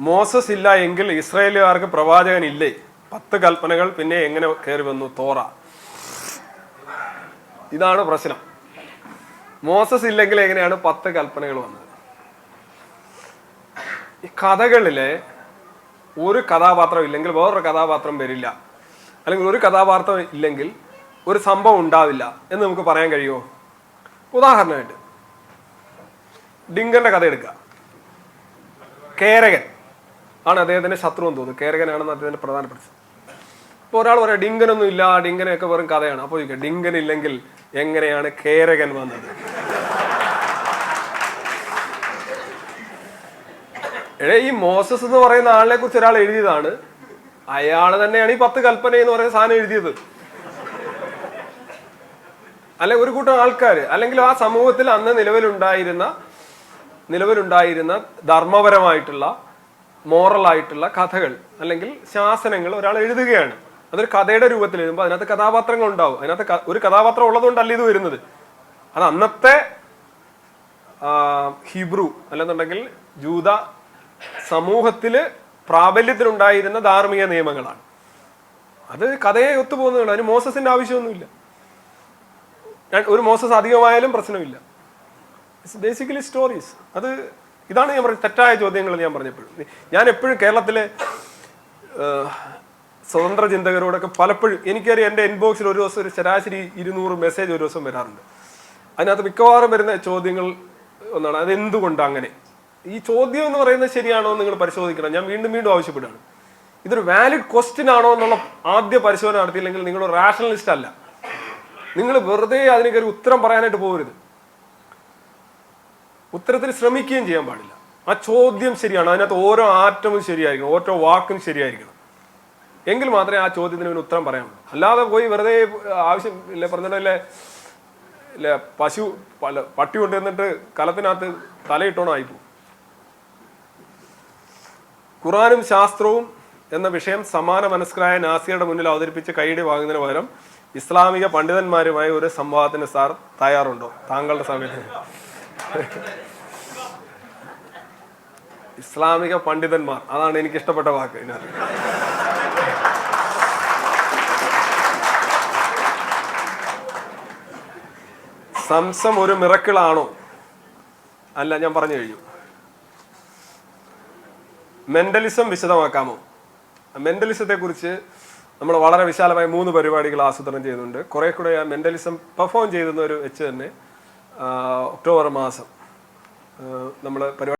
Moses ഇല്ല എങ്കിൽ ഇസ്രായേലുകാർക്ക് പ്രവാചകൻ ഇല്ലേ പത്ത് കൽപ്പനകൾ പിന്നെ എങ്ങനെ കയറി വന്നു? തോറ. ഇതാണ് പ്രശ്നം. മോസസ് ഇല്ലെങ്കിൽ എങ്ങനെയാണ് പത്ത് കൽപ്പനകൾ വന്നത്? ഈ കഥകളിലെ ഒരു കഥാപാത്രം ഇല്ലെങ്കിൽ വേറൊരു കഥാപാത്രം വരില്ല. അല്ലെങ്കിൽ ഒരു കഥാപാത്രം ഇല്ലെങ്കിൽ ഒരു സംഭവം ഉണ്ടാവില്ല എന്ന് നമുക്ക് പറയാൻ കഴിയുമോ? ഉദാഹരണമായിട്ട് ഡിങ്കന്റെ കഥ എടുക്കുക. കേരകൻ. ആണ് അദ്ദേഹത്തിന്റെ ശത്രു എന്ന് തോന്നുന്നു. കേരകനാണെന്ന് അദ്ദേഹത്തിന്റെ പ്രധാനപ്പെട്ട ഇപ്പോൾ ഒരാൾ പറയാം ഡിങ്കനൊന്നും ഇല്ല ഡിങ്കനൊക്കെ വെറും കഥയാണ്. അപ്പോൾ ചോദിക്കുക ഡിങ്കൻ ഇല്ലെങ്കിൽ എങ്ങനെയാണ് കേരകൻ വന്നത്? എടേ ഈ മോസസ് എന്ന് പറയുന്ന ആളിനെ കുറിച്ച് ഒരാൾ എഴുതിയതാണ്. അയാൾ തന്നെയാണ് ഈ പത്ത് കൽപ്പന എന്ന് പറയുന്ന സാധനം എഴുതിയത്. അല്ലെ ഒരു കൂട്ടം ആൾക്കാർ അല്ലെങ്കിൽ ആ സമൂഹത്തിൽ അന്ന് നിലവിലുണ്ടായിരുന്ന നിലവിലുണ്ടായിരുന്ന ധർമ്മപരമായിട്ടുള്ള മോറൽ ആയിട്ടുള്ള കഥകൾ അല്ലെങ്കിൽ ശാസനങ്ങൾ ഒരാൾ എഴുതുകയാണ്. അതൊരു കഥയുടെ രൂപത്തിൽ എഴുതുമ്പോൾ അതിനകത്ത് കഥാപാത്രങ്ങൾ ഉണ്ടാവും. അതിനകത്ത് ഒരു കഥാപാത്രം ഉള്ളതുകൊണ്ടല്ല ഇത് വരുന്നത്. അത് അന്നത്തെ ഹിബ്രു അല്ലെന്നുണ്ടെങ്കിൽ ജൂത സമൂഹത്തിൽ പ്രാബല്യത്തിലുണ്ടായിരുന്ന ധാർമ്മിക നിയമങ്ങളാണ്. അത് കഥയെ ഒത്തുപോകുന്നതാണ്. അതിന് മോസസിന്റെ ആവശ്യമൊന്നുമില്ല. ഒരു മോസസ് അധികമായാലും പ്രശ്നമില്ല. ബേസിക്കലി സ്റ്റോറീസ് അത് ഇതാണ് ഞാൻ പറഞ്ഞ തെറ്റായ ചോദ്യങ്ങൾ ഞാൻ പറഞ്ഞപ്പോഴും. ഞാൻ എപ്പോഴും കേരളത്തിലെ സ്വതന്ത്ര ചിന്തകരോടൊക്കെ പലപ്പോഴും എനിക്കറിയാം എന്റെ ഇൻബോക്സിൽ ഒരു ദിവസം ഒരു ശരാശരി ഇരുന്നൂറ് മെസ്സേജ് ഒരു ദിവസം വരാറുണ്ട്. അതിനകത്ത് മിക്കവാറും വരുന്ന ചോദ്യങ്ങൾ ഒന്നാണ് അത് എന്തുകൊണ്ട് അങ്ങനെ? ഈ ചോദ്യം എന്ന് പറയുന്നത് ശരിയാണോ എന്ന് നിങ്ങൾ പരിശോധിക്കണം. ഞാൻ വീണ്ടും വീണ്ടും ആവശ്യപ്പെടുകയാണ്. ഇതൊരു വാലിഡ് ക്വസ്റ്റ്യൻ ആണോ എന്നുള്ള ആദ്യ പരിശോധന നടത്തിയില്ലെങ്കിൽ നിങ്ങൾ റാഷണലിസ്റ്റ് അല്ല. നിങ്ങൾ വെറുതെ അതിനൊക്കെ ഒരു ഉത്തരം പറയാനായിട്ട് പോകരുത്. ഉത്തരത്തിന് ശ്രമിക്കുകയും ചെയ്യാൻ പാടില്ല. ആ ചോദ്യം ശരിയാണ്. അതിനകത്ത് ഓരോ ആറ്റവും ശരിയായിരിക്കണം. ഓരോ വാക്കും ശരിയായിരിക്കണം. എങ്കിൽ മാത്രമേ ആ ചോദ്യത്തിന് ഒരു ഉത്തരം പറയാൻ അല്ലാതെ പോയി വെറുതെ ആവശ്യം ഇല്ല പറഞ്ഞിട്ടല്ലേ ഇല്ല പശു പല പട്ടി കൊണ്ടുവന്നിട്ട് കലത്തിനകത്ത് തലയിട്ടോണം ആയിപ്പോ ഖുറാനും ശാസ്ത്രവും എന്ന വിഷയം സമാന മനസ്കരായ നാസിയുടെ മുന്നിൽ അവതരിപ്പിച്ച് കൈയടി വാങ്ങുന്നതിന് പകരം ഇസ്ലാമിക പണ്ഡിതന്മാരുമായി ഒരു സംവാദത്തിന് സാർ തയ്യാറുണ്ടോ? താങ്കളുടെ സമയത്ത്. ഇസ്ലാമിക പണ്ഡിതന്മാർ. അതാണ് എനിക്ക് ഇഷ്ടപ്പെട്ട വാക്ക്. ഇതിനകത്ത് സംസം ഒരു മിറക്കിളാണോ? അല്ല ഞാൻ പറഞ്ഞു കഴിഞ്ഞു. മെന്റലിസം വിശദമാക്കാമോ? മെന്റലിസത്തെ കുറിച്ച് നമ്മൾ വളരെ വിശാലമായി മൂന്ന് പരിപാടികൾ ആസൂത്രണം ചെയ്യുന്നുണ്ട്. കുറെ കൂടെ ആ മെന്റലിസം പെർഫോം ചെയ്തെന്ന് ഒരു വെച്ച് തന്നെ ഒക്ടോബർ മാസം. നമ്മൾ പരിപാടി